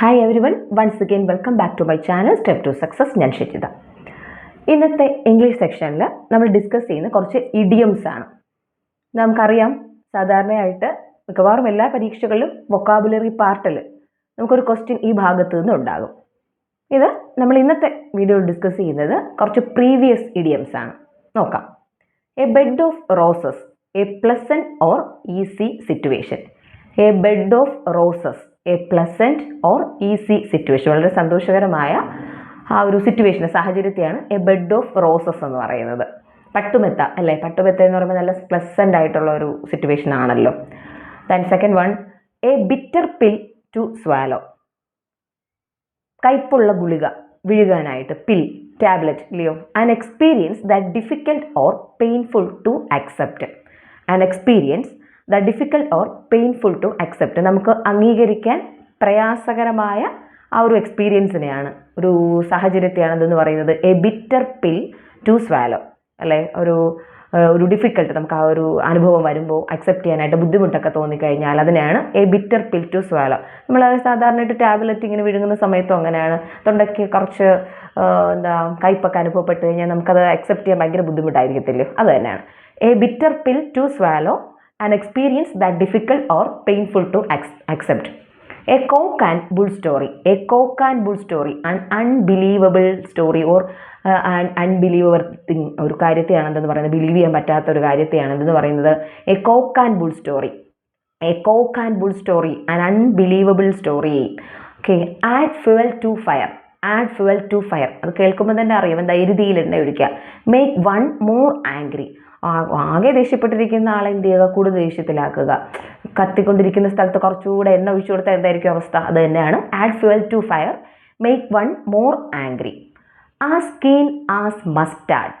Hi everyone once again welcome back to my channel step to success ഞാൻ ഷിജിത. ഇന്നത്തെ English സെക്ഷനിൽ നമ്മൾ discuss ചെയ്യുന്ന കുറച്ച് ഇഡിയംസ് ആണ്. നമുക്കറിയാം സാധാരണയായിട്ട് മിക്കവാറും എല്ലാ പരീക്ഷകളിലും വൊക്കാബുലറി പാർട്ടിൽ നമുക്കൊരു ക്വസ്റ്റ്യൻ ഈ ഭാഗത്ത് നിന്ന് ഉണ്ടാകും. ഇത് നമ്മൾ ഇന്നത്തെ വീഡിയോയിൽ ഡിസ്കസ് ചെയ്യുന്നത് കുറച്ച് പ്രീവിയസ് ഇഡിയംസ് ആണ്. നോക്കാം. A bed of roses a pleasant or easy situation a bed of roses a pleasant or easy situation വളരെ സന്തോഷകരമായ ആ ഒരു സിറ്റുവേഷൻ സാഹചര്യത്തെയാണ് എ ബെഡ് ഓഫ് റോസസ് എന്ന് പറയുന്നത്. പട്ടുമെത്ത അല്ലേ? പട്ടുമെത്ത എന്ന് പറയുമ്പോൾ നല്ല പ്ലസന്റ് ആയിട്ടുള്ള ഒരു സിറ്റുവേഷൻ ആണല്ലോ. Then second one a bitter pill to swallow കയ്പുള്ള ഗുളിക വിഴുകാനായിട്ട് പിൽ ടാബ്ലറ്റ് ഇല്ലയോ? An experience that difficult or painful to accept an experience the difficult or painful to accept നമുക്ക് അംഗീകരിക്കാൻ പ്രയാസകരമായ ആ ഒരു എക്സ്പീരിയൻസിനെയാണ് ഒരു സാഹചര്യത്തെയാണ് ഇതെന്ന് പറയുന്നത്. A bitter pill to swallow അല്ലേ? ഒരു ഒരു ഡിഫിക്കൽട്ട് നമുക്ക് ആ ഒരു അനുഭവം വരുമ്പോൾ അക്സെപ്റ്റ് ചെയ്യാനായിട്ട് ബുദ്ധിമുട്ടൊക്കെ തോന്നിക്കഴിഞ്ഞാൽ അതിനെയാണ് a bitter pill to swallow നമ്മൾ സാധാരണയായിട്ട് ടാബ്ലറ്റ് ഇങ്ങനെ വിഴുങ്ങുന്ന സമയത്തും അങ്ങനെയാണ്. തൊണ്ടയ്ക്ക് കുറച്ച് എന്താ കയ്പൊക്കെ അനുഭവപ്പെട്ട് കഴിഞ്ഞാൽ നമുക്കത് അക്സെപ്റ്റ് ചെയ്യാൻ ഭയങ്കര ബുദ്ധിമുട്ടായിരിക്കത്തില്ലേ? അത് തന്നെയാണ്. A bitter pill to swallow an experience that difficult or painful to accept. A cock and bull story. A cock and bull story. An unbelievable story or an unbelievable thing. ഒരു കാര്യത്തെയാണ് എന്തെന്ന് പറയുന്നത് believe ചെയ്യാൻ പറ്റാത്ത ഒരു കാര്യത്തെയാണെന്ന് പറയുന്നത് a cock and bull story a cock and bull story an unbelievable story okay add fuel to fire add fuel to fire അത് കേൾക്കുമ്പോൾ തന്നെ അറിയാം എന്താ എരുതിയിൽ എണ്ണ ഒഴിക്കുക മേക്ക് വൺ മോർ ആംഗ്രി ആകെ ദേഷ്യപ്പെട്ടിരിക്കുന്ന ആളെ എന്ത് ചെയ്യുക? കൂടുതൽ ദേഷ്യത്തിലാക്കുക. കത്തിക്കൊണ്ടിരിക്കുന്ന സ്ഥലത്ത് കുറച്ചുകൂടെ എണ്ണ ഒഴിച്ചു കൊടുത്താൽ എന്തായിരിക്കും അവസ്ഥ? അത് തന്നെയാണ്. Add fuel to fire make one more angry as keen as mustard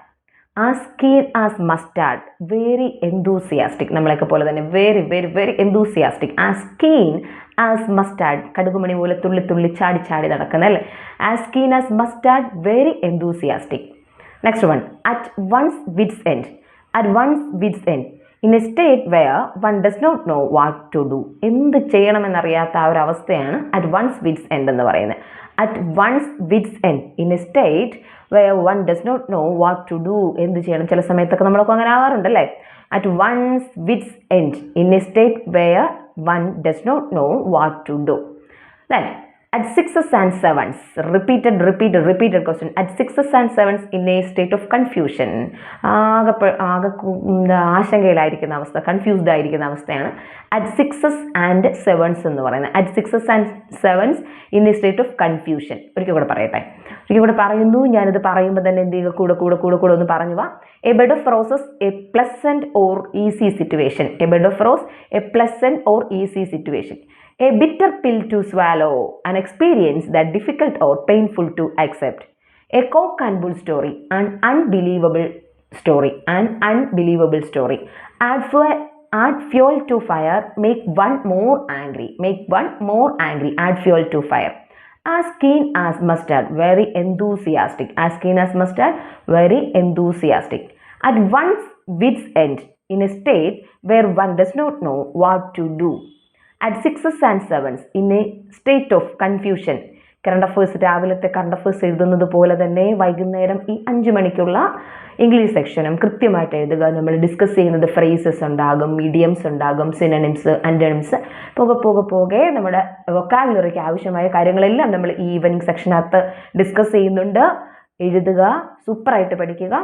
as keen as mustard very enthusiastic നമ്മളെയൊക്കെ പോലെ തന്നെ very very very enthusiastic as keen as mustard കടുകുമണി പോലെ തുള്ളി തുള്ളി ചാടി ചാടി നടക്കുന്ന അല്ലേ? As keen as mustard very enthusiastic next one at one's wits end at one's wits end in a state where one does not know what to do എന്ത് ചെയ്യണമെന്നറിയാത്ത ആ ഒരു അവസ്ഥയാണ് അറ്റ് വൺസ് വിറ്റ്സ് എൻഡ് എന്ന് പറയുന്നത്. At one's wits end in a state where one does not know what to do എന്ത് ചെയ്യണം? ചില സമയത്തൊക്കെ നമ്മളൊക്കെ അങ്ങനെ ആകാറുണ്ടല്ലേ at one's wits end in a state where one does not know what to do then at sixes and sevens repeated repeated repeated question. At sixes and sevens in a state of confusion. ആകെ ആകെ ആശങ്കയിലായിരിക്കുന്ന അവസ്ഥ confused ആയിരിക്കുന്ന അവസ്ഥയാണ്. At sixes and sevens എന്ന് പറയുന്നത്. At sixes and sevens in a state of confusion ഒരിക്കൽ കൂടെ പറയട്ടെ. ഒരിക്കൽ കൂടെ പറയുന്നു. ഞാനിത് പറയുമ്പോൾ തന്നെ എന്ത് ചെയ്യുക? കൂടെ കൂടെ കൂടെ കൂടെ ഒന്ന് പറഞ്ഞു വാ. A bed of roses a pleasant or easy situation a bed of rose a pleasant or easy situation a bitter pill to swallow, an experience that difficult or painful to accept. A cock and bull story, an unbelievable story, an unbelievable story. Add fuel, add fuel to fire, make one more angry, make one more angry, add fuel to fire. As keen as mustard, very enthusiastic, as keen as mustard, very enthusiastic. At one's wit's end, in a state where one does not know what to do. At sixes and sevens in a state of confusion current affairs രാവിലത്തെ current affairs എഴുതുന്നത് പോലെ തന്നെ വൈകുന്നേരം ഈ അഞ്ച് മണിക്കുള്ള English സെക്ഷനും കൃത്യമായിട്ട് എഴുതുക. നമ്മൾ ഡിസ്കസ് ചെയ്യുന്നത് ഫ്രേസസ് ഉണ്ടാകും മീഡിയംസ് ഉണ്ടാകും സിനണിംസ് ആന്റണിംസ് പോകെ പോകെ പോകെ നമ്മുടെ വൊക്കാബുലറിക്ക് ആവശ്യമായ കാര്യങ്ങളെല്ലാം നമ്മൾ ഈ ഈവനിങ് സെക്ഷനകത്ത് ഡിസ്കസ് ചെയ്യുന്നുണ്ട്. എഴുതുക സൂപ്പറായിട്ട് പഠിക്കുക.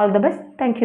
All the best thank